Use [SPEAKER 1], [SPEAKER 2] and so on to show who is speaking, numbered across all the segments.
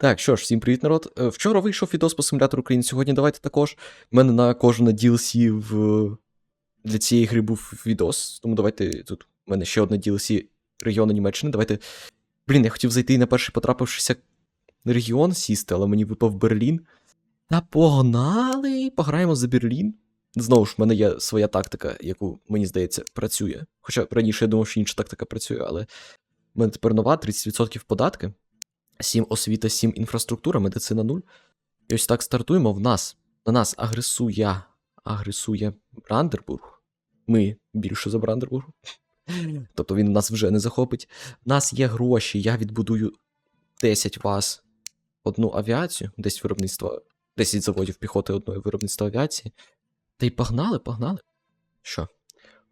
[SPEAKER 1] Так, що ж, всім привіт, народ. Е, Вчора вийшов відос по симулятору України. Сьогодні давайте також. У мене на кожне DLC в... для цієї гри був відос. Тому давайте тут. У мене ще одне DLC регіону Німеччини. Давайте. Блін, я хотів зайти на перший потрапившися регіон сісти, але мені випав Берлін. Та погнали! Пограємо за Берлін. Знову ж, в мене є своя тактика, яку, мені здається, працює. Хоча раніше я думав, що інша тактика працює, але в мене тепер нова 30% податки. 7 освіта, 7 інфраструктура, медицина 0. І ось так стартуємо. В нас на нас агресує, агресує Брандербург. Ми більше за Брандербург. Тобто він нас вже не захопить. У нас є гроші, я відбудую 10 вас одну авіацію, десь виробництво, 10 заводів піхоти одної виробництва авіації. Та й погнали, погнали. Що?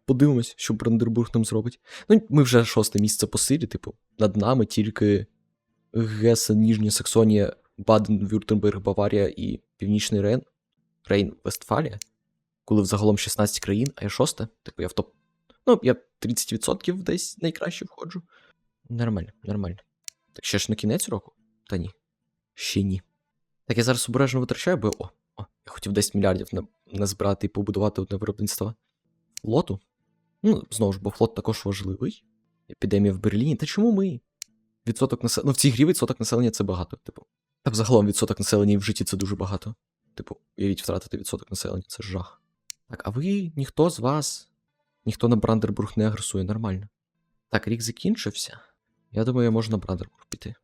[SPEAKER 1] Подивимось, що Брандербург нам зробить. Ну, ми вже шосте місце по силі, типу, над нами тільки Гесен, Ніжня Саксонія, Баден, Вюртемберг, Баварія і Північний Рейн, Рейн, Вестфалія. Коли взагалом 16 країн, а я шосте. Типу я в топ. Ну, я 30% десь найкраще входжу. Нормально, нормально. Так ще ж на кінець року? Та ні. Ще ні. Так я зараз обережно витрачаю, бо. О, о, я хотів 10 мільярдів на, назбирати і побудувати одне виробництво флоту. Ну, знову ж, бо флот також важливий. Епідемія в Берліні. Та чому ми? Відсоток населення. Ну, в цій грі відсоток населення це багато. Типу. Та взагалом відсоток населення і в житті це дуже багато. Типу, уявіть втратити відсоток населення, це жах. Так, а ви ніхто з вас, ніхто на Брандербург не агресує, нормально. Так, рік закінчився. Я думаю, я можу на Брандербург піти.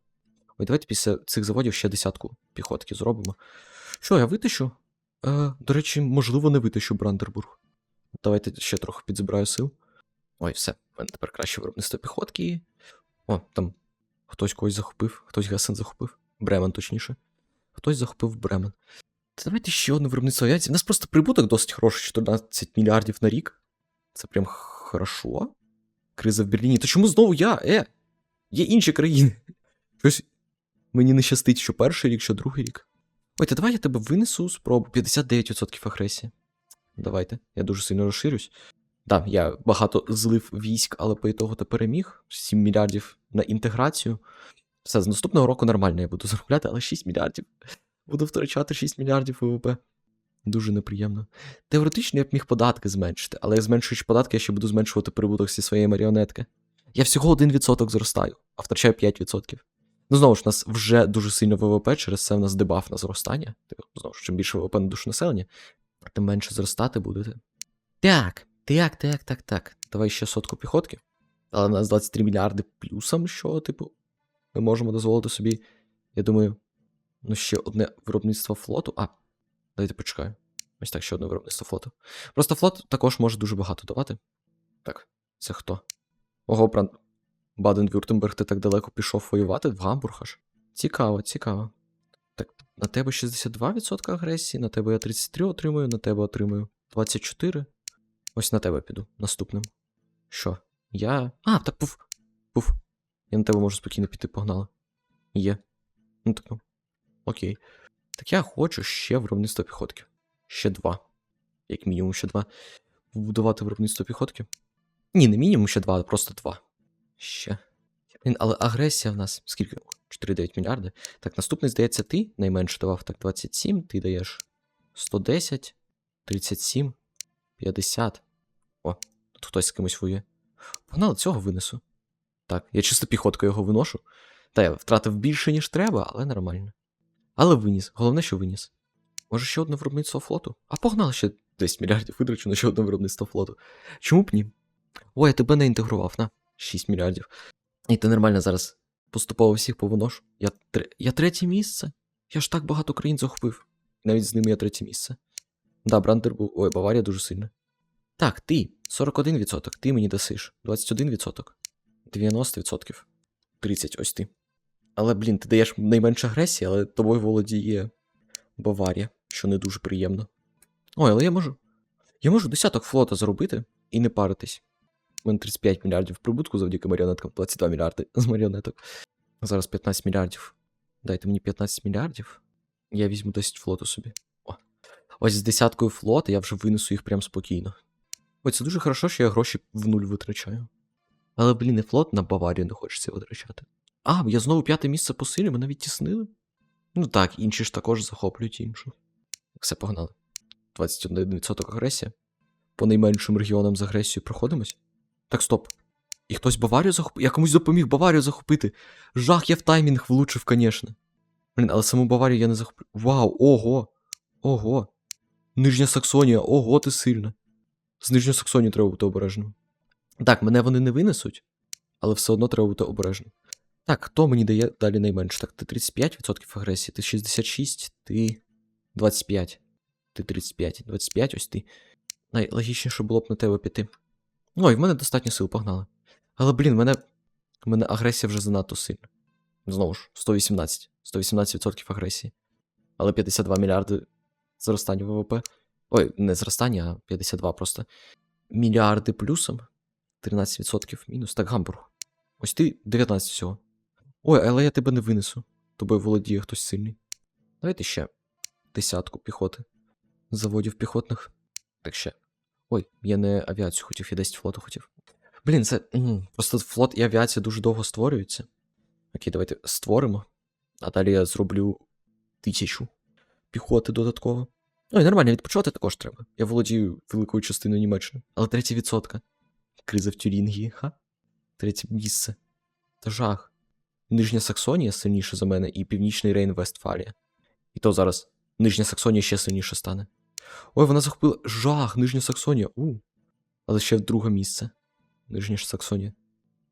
[SPEAKER 1] Ой, давайте після цих заводів ще десятку піхотки зробимо. Що, я витащу? Е, до речі, можливо, не витащу Брандербург. Давайте ще трохи підзбираю сил. Ой, все, в мене тепер краще виробництво піхотки. О, там хтось когось захопив, хтось Гесен захопив. Бремен, точніше. Хтось захопив Бремен. Та давайте ще одне виробництво авіації. У нас просто прибуток досить хороший, 14 мільярдів на рік. Це прям хорошо. Криза в Берліні. Та чому знову я? Е? Є інші країни. Щось мені не щастить, що перший рік, що другий рік. Ой, та давай я тебе винесу спробу. 59% агресії. Давайте, я дуже сильно розширюсь. Так, я багато злив військ, але по ітогу та переміг. 7 мільярдів на інтеграцію. Все, з наступного року нормально я буду заробляти, але 6 мільярдів. Буду втрачати 6 мільярдів ВВП. Дуже неприємно. Теоретично я б міг податки зменшити, але зменшуючи податки, я ще буду зменшувати прибуток зі своєї маріонетки. Я всього 1% зростаю, а втрачаю 5%. Ну, знову ж, у нас вже дуже сильно ВВП, через це в нас дебаф на зростання. Типу, знову ж, чим більше ВВП на душу населення, тим менше зростати будете. Так, так, так, так, так. Давай ще сотку піхотки. Але у нас 23 мільярди плюсом, що, типу, ми можемо дозволити собі, я думаю, ну ще одне виробництво флоту. А, давайте почекаю. Ось так, ще одне виробництво флоту. Просто флот також може дуже багато давати. Так, це хто? Ого, Бран... Баден-Вюртемберг, ти так далеко пішов воювати в Гамбург аж. Цікаво, цікаво. Так, на тебе 62% агресії, на тебе я 33 отримую, на тебе отримую 24. Ось на тебе піду наступним. Що? Я. А, так пуф. Пуф. Я на тебе можу спокійно піти, погнали. Є. Ну так. ну, Окей. Так я хочу ще виробництво піхотки. Ще два. Як мінімум ще два. Будувати виробництво піхотки. Ні, не мінімум ще два, а просто два. Ще. Блін, але агресія в нас. Скільки? 4,9 мільярди. Так, наступний, здається, ти найменше давав. Так, 27, ти даєш 110, 37, 50. О, тут хтось з кимось воює. Погнали, цього винесу. Так, я чисто піхоткою його виношу. Та я втратив більше, ніж треба, але нормально. Але виніс. Головне, що виніс. Може, ще одне виробництво флоту? А погнали ще 10 мільярдів витрачу на ще одне виробництво флоту. Чому б ні? Ой, я тебе не інтегрував, на. 6 мільярдів. І ти нормально зараз поступово всіх повиношу. Я, тр... я третє місце. Я ж так багато країн захопив. Навіть з ними я третє місце. Да, Брандер був. Ой, Баварія дуже сильна. Так, ти 41%, ти мені дасиш. 21%. 90%. 30, ось ти. Але, блін, ти даєш найменше агресії, але тобою володіє Баварія, що не дуже приємно. Ой, але я можу. Я можу десяток флота зробити і не паритись. У мене 35 мільярдів прибутку завдяки маріонеткам, 22 мільярди з маріонеток. Зараз 15 мільярдів. Дайте мені 15 мільярдів. Я візьму 10 флоту собі. О. Ось з десяткою флота я вже винесу їх прям спокійно. Ой, це дуже хорошо, що я гроші в нуль витрачаю. Але, блін, і флот на Баварію не хочеться витрачати. А, я знову п'яте місце по силі, мене відтіснили. Ну так, інші ж також захоплюють іншу. Все погнали. 21% агресія. По найменшим регіонам з агресією проходимось. Так, стоп. І хтось Баварію захопив. Я комусь допоміг Баварію захопити. Жах, я в таймінг влучив, звісно. Блін, але саму Баварію я не захопив. Вау, ого! Ого! Нижня Саксонія, ого, ти сильна. З Нижньою Саксонією треба бути обережним. Так, мене вони не винесуть, але все одно треба бути обережним. Так, хто мені дає далі найменше? Так, ти 35% агресії, ти 66, ти 25. Ти 35, 25, ось ти. Найлогічніше було б на тебе піти. Ой, в мене достатньо сил, погнали. Але, блін, мене, мене агресія вже занадто сильна. Знову ж, 118. 118% агресії. Але 52 мільярди зростання ВВП. Ой, не зростання, а 52 просто. Мільярди плюсом. 13% мінус. Так, Гамбург. Ось ти 19 всього. Ой, але я тебе не винесу. Тобою володіє хтось сильний. Давайте ще десятку піхоти. Заводів піхотних. Так ще. Ой, я не авіацію хотів, я 10 флоту хотів. Блін, це. Просто флот і авіація дуже довго створюються. Окей, давайте створимо. А далі я зроблю тисячу піхоти додатково. Ой, нормально, відпочивати також треба. Я володію великою частиною Німеччини. Але третя відсотка. Криза в Тюрінгії, ха? Третє місце. Та жах. Нижня Саксонія сильніша за мене, і Північний Рейн Вестфалія. І то зараз Нижня Саксонія ще сильніше стане. Ой, вона захопила. Жах, Нижня Саксонія. У. Але ще в друге місце. Нижня Саксонія.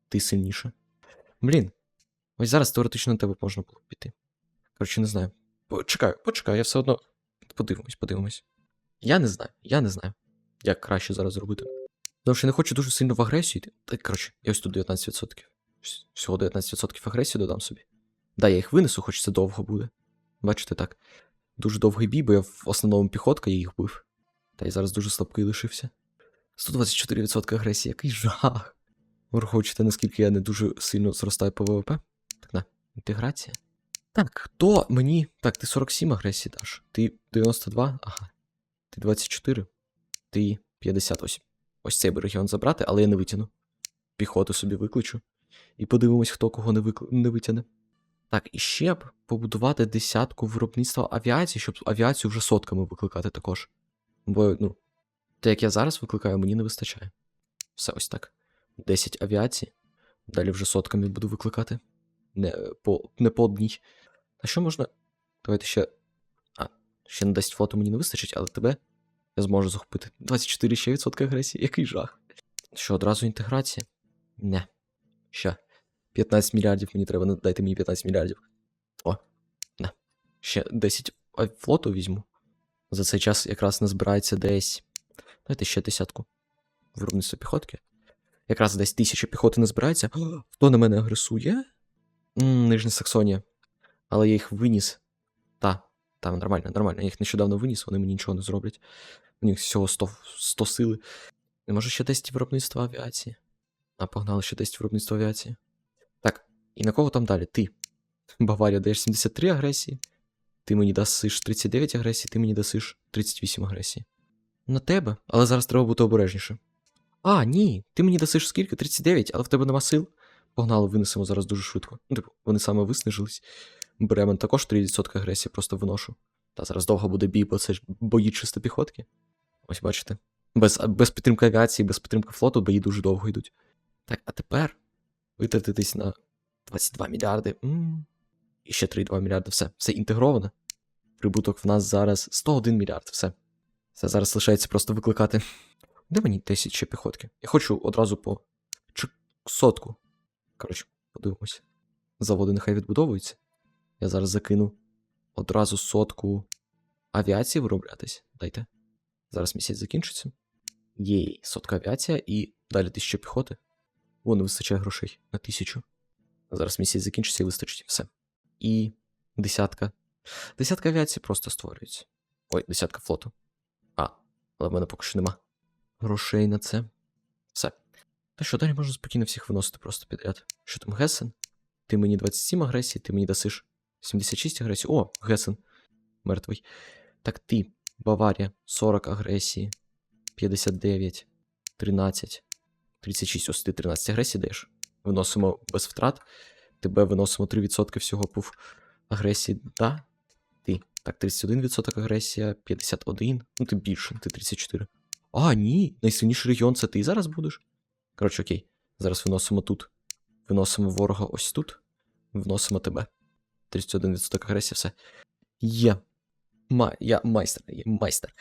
[SPEAKER 1] Ти сильніша. Блін. Ось зараз теоретично на тебе можна було піти. Коротше, не знаю. Почекай, почекай, я все одно. Подивимось, подивимось. Я не знаю, я не знаю, як краще зараз зробити. Тому що я не хочу дуже сильно в агресію йти. Та, коротше, я ось тут 19%. Всього 19% агресії додам собі. Да, я їх винесу, хоч це довго буде. Бачите так. Дуже довгий бій, бо я в основному піхотка я їх бив. Та й зараз дуже слабкий лишився. 124% агресії, який жах. Враховуючи те, наскільки я не дуже сильно зростаю по ВВП. Так, на, інтеграція. Так, хто мені. Так, ти 47 агресії даш. Ти 92? Ага. Ти 24. Ти 58. Ось цей би регіон забрати, але я не витягну. Піхоту собі викличу. І подивимось, хто кого не, викл... не витягне. Так, і ще б побудувати десятку виробництва авіації, щоб авіацію вже сотками викликати також. Бо, ну, те, як я зараз викликаю, мені не вистачає. Все ось так. 10 авіацій. Далі вже сотками буду викликати. Не по, не по одній. А що можна. Давайте ще. А, ще на 10 фото мені не вистачить, але тебе я зможу захопити. 24 ще відсотка агресії. Який жах. Що, одразу інтеграція? Не. Ще. 15 мільярдів мені треба, ну, дайте мені 15 мільярдів. О, не. Ще 10 флоту візьму. За цей час якраз назбирається десь. Давайте ще десятку. Виробництво піхотки. Якраз десь тисяча піхоти не збирається. Хто на мене агресує? Нижня Саксонія. Але я їх виніс. Та, там нормально, нормально. Я їх нещодавно виніс, вони мені нічого не зроблять. У них всього 100, 100 сили. Може ще 10 виробництва авіації. А погнали ще 10 виробництва авіації. Так, і на кого там далі? Ти. Баварія даєш 73 агресії. Ти мені дасиш 39 агресії, ти мені дасиш 38 агресії. На тебе, але зараз треба бути обережніше. А, ні, ти мені дасиш скільки? 39, але в тебе нема сил. Погнали, винесемо зараз дуже швидко. Ну, типу, вони саме виснажились. Бремен також 3% агресії, просто виношу. Та зараз довго буде бій, бо це ж бої чисто піхотки. Ось бачите. Без, без підтримки авіації, без підтримки флоту бої дуже довго йдуть. Так, а тепер витратитись на 22 мільярди. м І ще 3,2 мільярди. Все, все інтегровано. Прибуток в нас зараз 101 мільярд. Все. Все зараз лишається просто викликати. Де мені 1000 ще піхотки? Я хочу одразу по сотку. Коротше, подивимось. Заводи нехай відбудовуються. Я зараз закину одразу сотку авіації вироблятись. Дайте. Зараз місяць закінчиться. Єй, сотка авіація і далі тисяча піхоти. Вон вистачає грошей на тисячу. Зараз місяць закінчиться і вистачить все. І десятка. Десятка авіації просто створюється. Ой, десятка флоту. А, але в мене поки що нема грошей на це. Та що, далі можна спокійно всіх виносити просто підряд. Що там, Гесен? Ти мені 27 агресії, ти мені дасиш 76 агресії. О, Гесен. Мертвий. Так ти, Баварія, 40 агресії, 59, 13, 36. Ось ти 13 агресій даєш. Виносимо без втрат. Тебе виносимо 3% всього пуф агресії. Да? Ти. Так, 31% агресія, 51. Ну, ти більше, ти 34. А, ні, найсильніший регіон це ти зараз будеш. Коротше, окей. Зараз виносимо тут. Виносимо ворога ось тут. Вносимо тебе. 31% агресія, все. Є. Ма, я майстер, я майстер.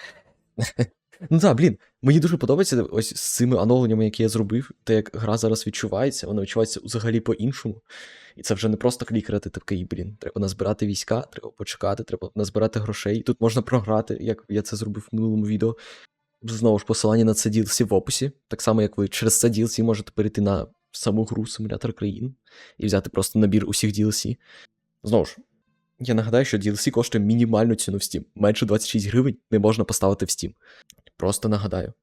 [SPEAKER 1] ну так, блін, мені дуже подобається ось з цими оновленнями, які я зробив, те, як гра зараз відчувається, вона відчувається взагалі по-іншому. І це вже не просто клікати, такий, блін, треба назбирати війська, треба почекати, треба назбирати грошей. Тут можна програти, як я це зробив в минулому відео. Знову ж посилання на це DLC в описі. Так само, як ви через це DLC можете перейти на саму гру симулятор країн і взяти просто набір усіх DLC. Знову ж, я нагадаю, що DLC коштує мінімальну ціну в Steam. Менше 26 гривень не можна поставити в Steam. Просто нагадаю.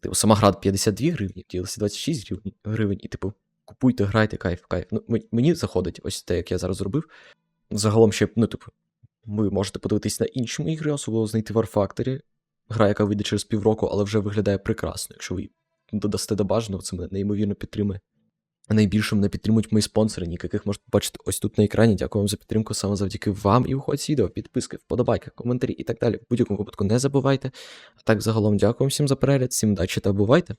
[SPEAKER 1] Типу, сама гра 52 гривні, DLC 26 гривень, гривень, і, типу, купуйте, грайте, кайф, кайф. Ну, мені заходить ось те, як я зараз зробив. Загалом ще, ну, типу, ви можете подивитись на інші мої ігри, особливо знайти War Factory. Гра, яка вийде через півроку, але вже виглядає прекрасно. Якщо ви додасте до бажаного, це мене неймовірно підтримує. Найбільше мене підтримують мої спонсори, яких можете побачити ось тут на екрані. Дякую вам за підтримку саме завдяки вам і уходь відео, підписки, вподобайки, коментарі і так далі. В будь-якому випадку не забувайте. А так, загалом, дякую всім за перегляд, всім удачі та бувайте!